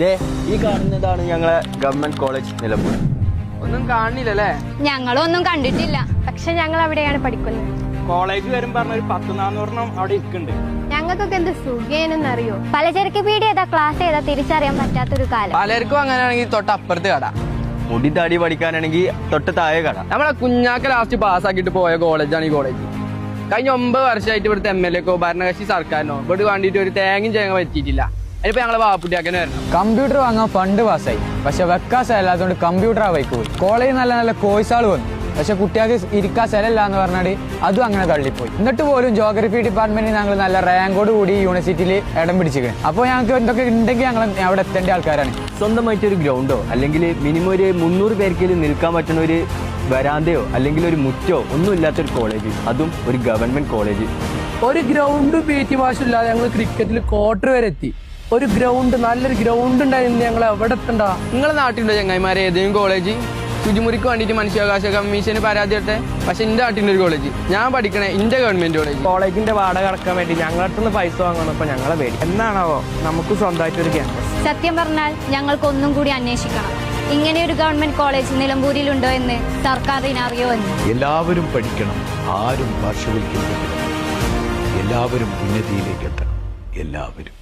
ദേ ഈ കാണുന്നതാണ് ഞങ്ങളെ ഗവൺമെന്റ് കോളേജ് നിലമ്പൂർ. ഒന്നും കാണില്ലല്ലേ? ഞങ്ങളൊന്നും കണ്ടിട്ടില്ല. പക്ഷെ ഞങ്ങൾ അവിടെയാണ് പഠിക്കുന്നത്. കോളേജ് വരും പറഞ്ഞ ഒരു പത്ത് നാന്നൂറെണ്ണം അവിടെ ഇരിക്കുന്നുണ്ട്. ഞങ്ങൾക്കൊക്കെ എന്ത് സുഖേനെന്നറിയോ? പലചരക്ക് പീടി ഏതാ ക്ലാസ് ഏതാ തിരിച്ചറിയാൻ പറ്റാത്തൊരു കാലം. പലർക്കും അങ്ങനെയാണെങ്കിൽ തൊട്ടപ്പുറത്ത് കട. മുടി താടി പഠിക്കാനാണെങ്കിൽ തൊട്ട് താഴെ കട. നമ്മളെ കുഞ്ഞാക്ക ലാസ്റ്റ് പാസ്സാക്കിയിട്ട് പോയ കോളേജാണ് ഈ കോളേജ്. കഴിഞ്ഞ ഒമ്പത് വർഷമായിട്ട് ഇവിടുത്തെ എം എൽ എക്കോ ഭരണകക്ഷി സർക്കാരിനോ. ഇവിടെ വേണ്ടിയിട്ട് ഒരു തേങ്ങയും ചേങ്ങ പറ്റിയിട്ടില്ല. അതിപ്പോ ഞങ്ങളെ വാപ്പുട്ടിയാക്കനെ വരണം. കമ്പ്യൂട്ടർ വാങ്ങാൻ ഫണ്ട് പാസ്സായി പക്ഷെ വെക്കാൻ സ്ഥലമില്ലാത്തതുകൊണ്ട് കമ്പ്യൂട്ടർ ആ വൈക്ക് പോയി. കോളേജിൽ നല്ല നല്ല കോഴ്സുകൾ വന്നു. പക്ഷെ കുട്ടികൾക്ക് ഇരിക്കാൻ സ്ഥലമില്ല എന്ന് പറഞ്ഞാൽ അതും അങ്ങനെ തള്ളിപ്പോയി. എന്നിട്ട് പോലും ജോഗ്രഫി ഡിപ്പാർട്ട്മെന്റിൽ ഞങ്ങൾ നല്ല റാങ്കോട് കൂടി യൂണിവേഴ്സിറ്റിയിൽ ഇടം പിടിച്ചിരിക്കണം. അപ്പോൾ ഞങ്ങൾക്ക് എന്തൊക്കെ ഉണ്ടെങ്കിൽ ഞങ്ങൾ അവിടെ എത്തേണ്ട ആൾക്കാരാണ്. സ്വന്തമായിട്ട് ഒരു ഗ്രൗണ്ടോ? അല്ലെങ്കിൽ മിനിമം ഒരു മുന്നൂറ് പേർക്കെങ്കിലും നിൽക്കാൻ പറ്റുന്ന ഒരു വരാന്തയോ അല്ലെങ്കിൽ ഒരു മുറ്റോ ഒന്നും ഇല്ലാത്തൊരു കോളേജ് അതും ഒരു ഗവൺമെന്റ് കോളേജ് ഒരു ഗ്രൗണ്ട് പി ടി മാഷ് ഇല്ലാതെ ഞങ്ങൾ ക്രിക്കറ്റിൽ ക്വാർട്ടർ വരെ എത്തി. ഒരു ഗ്രൗണ്ട് നല്ലൊരു ഗ്രൗണ്ട് ഉണ്ടായിരുന്നു ഞങ്ങൾ എവിടെ എത്തണ്ട. നിങ്ങളെ നാട്ടിലുള്ള ചങ്ങായിമാരെ? ഏതെങ്കിലും കോളേജ് ശുചിമുറിക്ക് വേണ്ടിയിട്ട് മനുഷ്യാവകാശ കമ്മീഷന് പരാതി എടുത്തേ പക്ഷെ എന്റെ നാട്ടിന്റെ ഒരു കോളേജ് ഞാൻ പഠിക്കണേ എന്റെ ഗവൺമെന്റ് കോളേജ് കോളേജിന്റെ വാടക അടക്കാൻ വേണ്ടി ഞങ്ങളുടെ പൈസ വാങ്ങണം ഇപ്പൊ ഞങ്ങളെ പേടി. എന്നാണാവോ നമുക്ക് സ്വന്തമായിട്ട് ഒരു ക്യാമ്പസ് സത്യം പറഞ്ഞാൽ ഞങ്ങൾക്ക് ഒന്നും കൂടി അന്വേഷിക്കണം. ഇങ്ങനെ ഒരു ഗവൺമെന്റ് കോളേജ് നിലമ്പൂരിലുണ്ടോ എന്ന് സർക്കാർ അറിയോ എന്ന്? എല്ലാവരും പഠിക്കണം. ആരും പാർശ്വവൽക്കരിക്കരുത് എല്ലാവരും ഉന്നതിയിലേക്ക് എത്തണം. എല്ലാവരും.